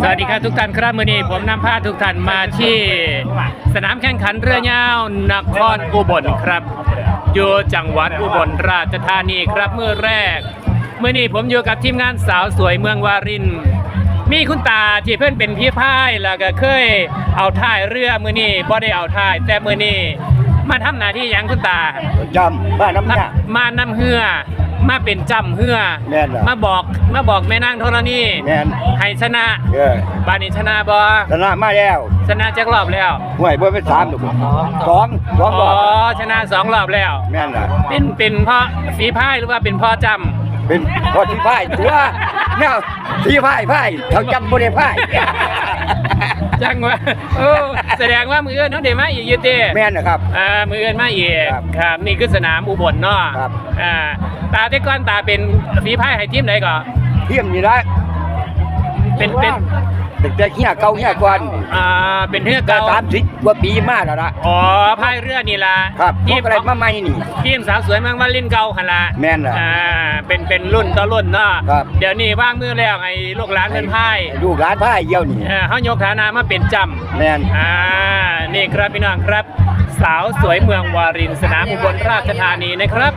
สวัสดีครับทุกท่านครับมื่อนี้ผมนำพาทุกท่านมาที่สนามแข่งขันเรือยาวนครอุบลครับ อยู่จังหวัดอุบลราชธานีครับเมื่อแรกเมื่อนี้ผมอยู่กับทีมงานสาวสวยเมืองวาริน มีคุณตาที่เพื่อนเป็นพี่พายแล้วก็เคยเอาท่ายเรือมื่อนี้บ่ได้เอาท่าย แต่มื่อนี้มาทำหน้าที่หยังคุณตาจำบ้านน้ำหน้ามานำเหือ มาเป็นจำเหือแม่นเหรอมาบอกมาบอกแม่นางธรณีแม่น ให้ชนะเออบ้านนี้ชนะบอชนะมาแล้วชนะจักรอบแล้วห่วยบ่เป็นสามหรอกสองสองรอ๋ออบชนะสองรอบแล้ว แม่นล่ะเป็นเป็นเพ่อฝีพายหรือว่าเป็นพ่อจเป็นพอที่พ่ายตัว เนี่ยที่พ่ายพ่ายเขาจำบ่ได้พ่ายำจังวะโอ้แสดงว่ามือเอื้อนเขาเดมาอีกอยูเต้แม่นนะครับ อ่ามือเอื้อนมาอีกครับครับนี่คือสนามอุบลเนาะครับ อ่าตาแต่ก้อนตาเป็นฝีพายให้ทีมไหนก่อนเทียมนี่ละ เป็นเป็นเป็นแต่เฮียเก่าเฮียก่อนอ่าเป็นเรือก็เก่าสามสิบกว่าปีมาแล้วล่ะ อ๋อพายเรือนี่ล่ะครับพทีวมกอะไรมาใหม่นี่ ทีมสาวสวยเมืองวาลินเก่าหันละแม่นล่ะอ่าเป็นเป็นรุ่นต่อรุ่นเนาะครับ เดี๋ยวนี้ว่างมือแล้วไอ้ลูกหลานเพิ่นพายลูกหลานพ่ายเยี่ยวนี่เออเฮายกฐานะมาเป็นจำ แม่น อ่า นี่ครับพี่น้องครับ สาวสวยเมืองวารินสนามอุบลราชธานีนะครับ